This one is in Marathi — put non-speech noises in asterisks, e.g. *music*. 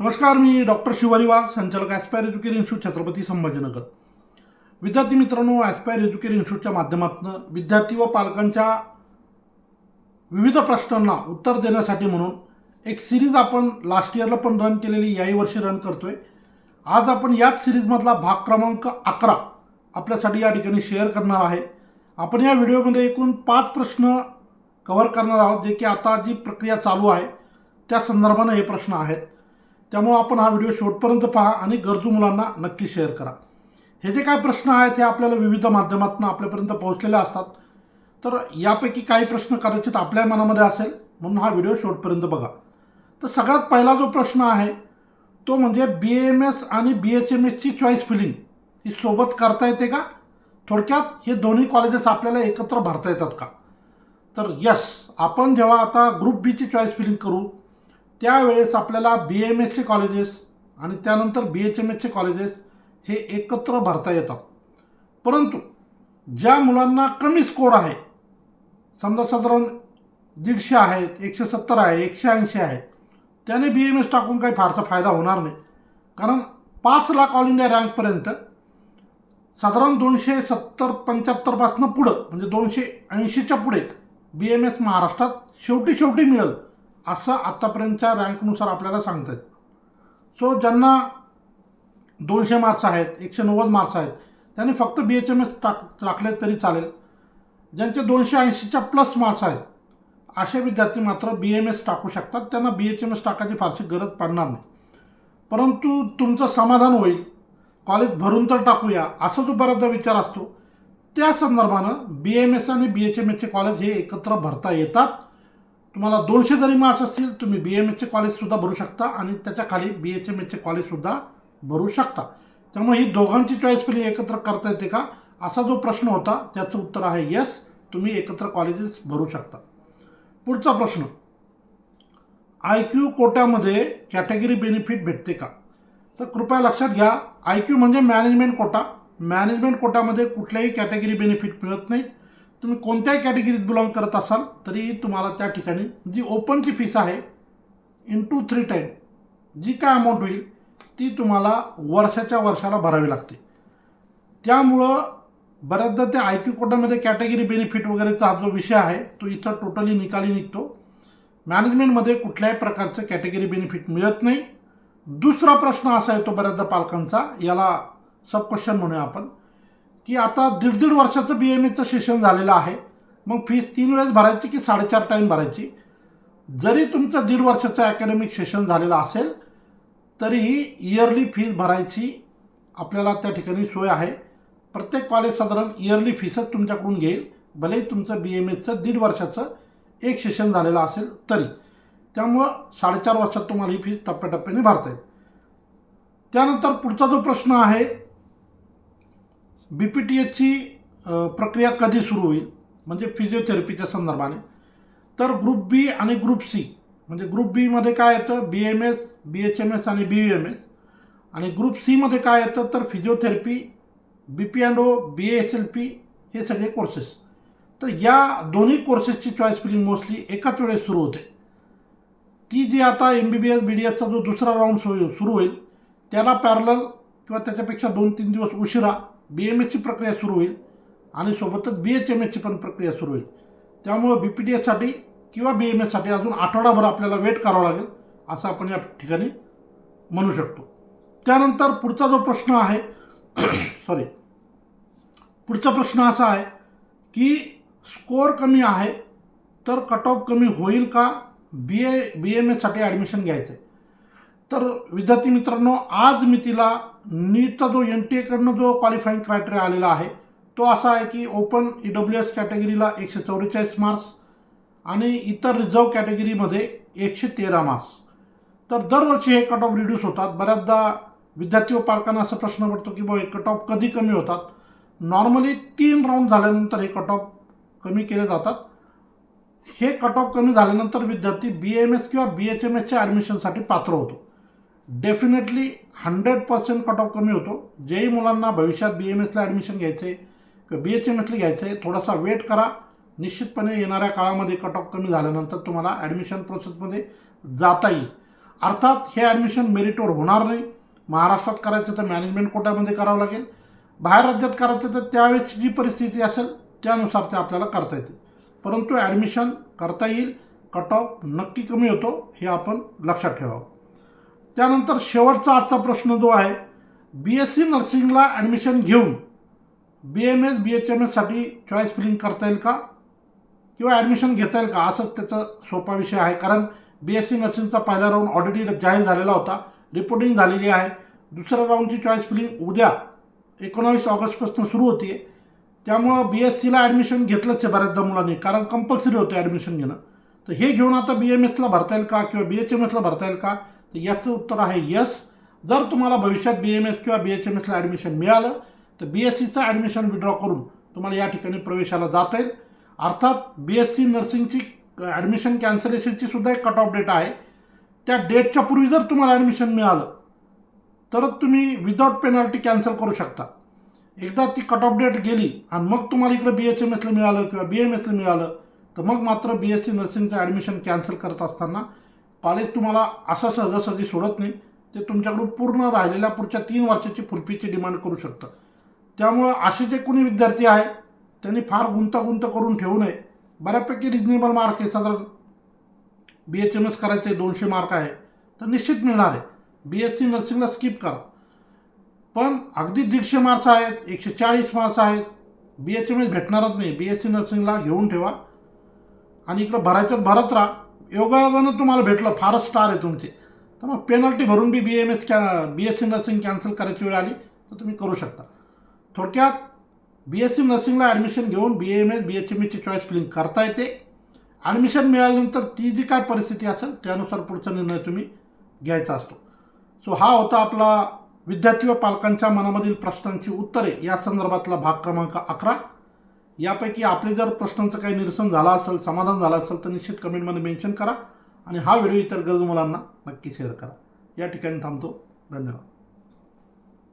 नमस्कार मी डॉक्टर शिवारी वाघ संचालक Aspire Educare institute Chhatrapati Sambhajinagar. विद्यार्थी मित्रांनो ॲस्पायर एज्युकेर इन्स्टिट्यूटच्या माध्यमातून विद्यार्थी व पालकांच्या विविध प्रश्नांना उत्तर देण्यासाठी म्हणून एक सिरीज आपण लास्ट इयरला पण रन केलेली याही वर्षी रन करतोय. आज आपण याच सिरीजमधला भाग क्रमांक अकरा आपल्यासाठी या ठिकाणी शेअर करणार आहे. आपण या व्हिडिओमध्ये एकूण पाच प्रश्न कव्हर करणार आहोत जे की आता जी प्रक्रिया चालू आहे त्या संदर्भानं हे प्रश्न आहेत. त्यामुळं आपण हा व्हिडिओ शेवटपर्यंत पहा आणि गरजू मुलांना नक्की शेअर करा. हे जे काय प्रश्न आहेत हे आपल्याला विविध माध्यमातून आपल्यापर्यंत पोहोचलेले असतात. तर यापैकी काही प्रश्न कदाचित आपल्या मनामध्ये असेल म्हणून हा व्हिडिओ शेवटपर्यंत बघा. तर सगळ्यात पहिला जो प्रश्न आहे तो म्हणजे बी एम एस आणि बी एच एम एसची चॉईस फिलिंग ही सोबत करता येते का? थोडक्यात हे दोन्ही कॉलेजेस आपल्याला एकत्र भरता येतात का? तर यस आपण जेव्हा आता ग्रुप बीची चॉईस फिलिंग करू त्यावेळेस आपल्याला बी एम एसचे कॉलेजेस आणि त्यानंतर बी एच एम एसचे कॉलेजेस हे एकत्र भरता येतात. परंतु ज्या मुलांना कमी स्कोर आहे समजा साधारण दीडशे आहेत एकशे सत्तर आहे एकशे ऐंशी आहे त्याने बी एम एस टाकून काही फारसा फायदा होणार नाही. कारण पाच लाख ऑल इंडिया रँकपर्यंत साधारण दोनशे सत्तर पंच्याहत्तरपासनं पुढं म्हणजे दोनशे ऐंशीच्या पुढे बी एम एस महाराष्ट्रात शेवटी शेवटी मिळेल. असं आत्तापर्यंतच्या रँकनुसार आपल्याला सांगता येत सो ज्यांना दोनशे मार्क्स आहेत एकशे नव्वद मार्क्स आहेत त्यांनी फक्त बी एच एम एस टाक टाकले तरी चालेल. ज्यांचे दोनशे ऐंशीच्या प्लस मार्क्स आहेत असे विद्यार्थी मात्र बी एम एस टाकू शकतात. त्यांना बी एच एम एस टाकायची फारशी गरज पडणार नाही. परंतु तुमचं समाधान होईल. कॉलेज भरून तर टाकूया असा जो बऱ्याचदा विचार असतो. त्या संदर्भानं बी एम एस आणि बी एच एम एसचे कॉलेज हे एकत्र भरता येतात. तुम्हाला दोनशे जरी मार्क्स असतील तुम्ही बी एम एसचे कॉलेजसुद्धा भरू शकता आणि त्याच्याखाली बी एच एम एसचे कॉलेजसुद्धा भरू शकता. त्यामुळे ही दोघांची चॉईस पहिली एकत्र करता येते का? असा जो प्रश्न होता त्याचं उत्तर आहे येस तुम्ही एकत्र कॉलेजेस भरू शकता. पुढचा प्रश्न आय क्यू कोट्यामध्ये कॅटेगरी बेनिफिट भेटते का? तर कृपया लक्षात घ्या आय क्यू म्हणजे मॅनेजमेंट कोटा. मॅनेजमेंट कोटामध्ये कुठल्याही कॅटेगरी बेनिफिट मिळत नाहीत तुम्ही कोणत्याही कॅटेगरीत बिलॉंग करत असाल तरी तुम्हाला त्या ठिकाणी जी ओपनची फीस आहे इन टू थ्री टाईम जी काय अमाऊंट होईल ती तुम्हाला वर्षाच्या वर्षाला भरावी लागते. त्यामुळं बऱ्याचदा त्या आय क्यू कोटामध्ये कॅटेगरी बेनिफिट वगैरेचा हा जो विषय आहे तो इथं टोटली निकाली निघतो. मॅनेजमेंटमध्ये कुठल्याही प्रकारचं कॅटेगरी बेनिफिट मिळत नाही. दुसरा प्रश्न असा येतो बऱ्याचदा पालकांचा याला सब क्वेश्चन म्हणूया आपण. की आता दीड दीड वर्षाचं बी एम एचं सेशन झालेलं आहे. मग फीस तीन वेळेस भरायची की साडेचार टाईम भरायची? जरी तुमचं दीड वर्षाचं अकॅडमिक सेशन झालेलं असेल तरीही इयरली फीस भरायची आपल्याला त्या ठिकाणी सोय आहे. प्रत्येक कॉलेज साधारण इयरली फीसच तुमच्याकडून घेईल. भलेही तुमचं बी एम एचं दीड वर्षाचं एक सेशन झालेलं असेल तरी. त्यामुळं साडेचार वर्षात तुम्हाला ही फीस टप्प्याटप्प्याने भरता येईल. त्यानंतर पुढचा जो प्रश्न आहे बी पी टी एचची प्रक्रिया कधी सुरू होईल? म्हणजे फिजिओथेरपीच्या संदर्भाने. तर ग्रुप बी आणि ग्रुप सी म्हणजे ग्रुप बीमध्ये काय येतं? B M S B H M S आणि बी यू एम एस आणि ग्रुप सीमध्ये काय येतं? तर physiotherapy B P and O B S L P हे सगळे कोर्सेस तर या दोन्ही कोर्सेसची चॉईस फिलिंग मोस्टली एकाच वेळेस सुरू होते. ती जी आता M B B S B D एसचा जो दुसरा राऊंड सुरू सुरू होईल त्याला पॅरल किंवा त्याच्यापेक्षा दोन तीन दिवस उशिरा बी एम एसची प्रक्रिया सुरू होईल आणि सोबतच बी एच एम एसची पण प्रक्रिया सुरू होईल. त्यामुळं बी पी टी एससाठी किंवा बी एम एससाठी अजून आठवडाभर आपल्याला वेट करावं लागेल असं आपण या ठिकाणी म्हणू शकतो. त्यानंतर पुढचा जो प्रश्न आहे *coughs* सॉरी पुढचा प्रश्न असा आहे की स्कोअर कमी आहे तर कट ऑफ कमी होईल का? बी ए बी एम एससाठी ॲडमिशन घ्यायचं आहे तर विद्यार्थी मित्रांनो आज मी तिला नीटचा जो एन टी एकडनं जो क्वालिफाईंग क्रायटेरिया आलेला आहे तो असा आहे की ओपन ई डब्ल्यू एस कॅटेगरीला एकशे चौवेचाळीस मार्क्स आणि इतर रिझर्व कॅटेगरीमध्ये एकशे तेरा मार्क्स तर दरवर्षी हे कट ऑफ रिड्यूस होतात. बऱ्याचदा विद्यार्थी व पालकांना असा प्रश्न पडतो की बाबा हे कट ऑफ कधी कमी होतात? नॉर्मली तीन राऊंड झाल्यानंतर हे कट ऑफ कमी केले जातात. हे कट ऑफ कमी झाल्यानंतर विद्यार्थी बी एम एस किंवा बी एच एम एसच्या ॲडमिशनसाठी पात्र होतो. Definitely hundred percent cut off कमी होतो. जेही मुलांना भविष्यात बी एम एसला ॲडमिशन घ्यायचं आहे किंवा बी एच एम एसला घ्यायचं आहे थोडासा वेट करा. निश्चितपणे येणाऱ्या काळामध्ये कट ऑफ कमी झाल्यानंतर तुम्हाला ॲडमिशन प्रोसेसमध्ये जाता येईल. अर्थात हे ॲडमिशन मेरिटवर होणार नाही. महाराष्ट्रात करायचं तर मॅनेजमेंट कोट्यामध्ये करावं लागेल. बाहेर राज्यात करायचं तर त्यावेळेसची जी परिस्थिती असेल त्यानुसार ते आपल्याला करता येते. परंतु ॲडमिशन करता येईल. कट ऑफ नक्की कमी होतो हे आपण लक्षात ठेवावं. त्यानंतर शेवटचा आजचा प्रश्न जो आहे बी एस सी नर्सिंगला ॲडमिशन घेऊन B M S B H M एससाठी choice filling करता येईल का? किंवा ॲडमिशन घेता येईल का? असंच त्याचा सोपा विषय आहे. कारण बी एस सी नर्सिंगचा पहिला राऊंड ऑलरेडी जाहीर झालेला होता. रिपोर्टिंग झालेली आहे. दुसऱ्या राऊंडची चॉईस फिलिंग उद्या एकोणावीस ऑगस्टपासून सुरू होते त्यामुळं बी एस सीला ॲडमिशन घेतलंच आहे बऱ्याचदा मुलांनी. कारण कंपल्सरी होतं ॲडमिशन घेणं. तर हे घेऊन आता बी एम एसला भरता येईल का? किंवा बी एच एम एसला भरता येईल का? तर याचं उत्तर आहे यस जर तुम्हाला भविष्यात बी एम एस किंवा बी एच एम एसला ॲडमिशन मिळालं तर बी एस सीचं ॲडमिशन विड्रॉ करून तुम्हाला या ठिकाणी प्रवेशाला जाता येईल. अर्थात बी एस सी नर्सिंगची ॲडमिशन कॅन्सलेशनची सुद्धा एक कट ऑफ डेट आहे. त्या डेटच्या पूर्वी जर तुम्हाला ॲडमिशन मिळालं तरच तुम्ही विदाउट पेनल्टी कॅन्सल करू शकता. एकदा ती कट ऑफ डेट गेली आणि मग तुम्हाला इकडं बी एच एम एसला मिळालं किंवा बी एम एसला मिळालं तर मग मात्र बी एस सी नर्सिंगचं ॲडमिशन कॅन्सल करत असताना कॉलेज तुम्हाला असं सहजासहजी सोडत नाही. ते तुमच्याकडून पूर्ण राहिलेल्या पुढच्या तीन वर्षाची फुलफीची डिमांड करू शकतं. त्यामुळं असे जे कोणी विद्यार्थी आहे त्यांनी फार गुंतागुंत करून ठेवू नये. बऱ्यापैकी रिजनेबल मार्क आहे. साधारण बी एच एम एस करायचे दोनशे मार्क आहे तर निश्चित मिळणार आहे. बी एस सी नर्सिंगला स्किप करा. पण अगदी दीडशे मार्क्स आहेत एकशे चाळीस मार्क्स आहेत. बी एच एम एस भेटणारच नाही. बी एस सी नर्सिंगला घेऊन ठेवा. आणि इकडं भरायच्यात भरत राहा. योगायोगानं तुम्हाला भेटलं फारच स्टार आहे तुमचे. तर मग पेनल्टी भरून बी बी एम एस कॅ B S C nursing cancel करायची वेळ आली तर तुम्ही करू शकता. थोडक्यात बी एस सी नर्सिंगला ॲडमिशन घेऊन B M S B H M एची चॉईस फिलिंग करता येते. ॲडमिशन मिळाल्यानंतर ती जी काय परिस्थिती असेल त्यानुसार पुढचा निर्णय तुम्ही घ्यायचा असतो. सो हा होता आपला विद्यार्थी व पालकांच्या मनामधील प्रश्नांची उत्तरे. या संदर्भातला भाग क्रमांक अकरा. यापैकी आपले जर प्रश्नांचं काही निरसन झालं असेल समाधान झालं असेल तर निश्चित कमेंटमध्ये मेन्शन करा आणि हा व्हिडिओ इतर गरजू मुलांना नक्की शेअर करा. या ठिकाणी थांबतो. धन्यवाद.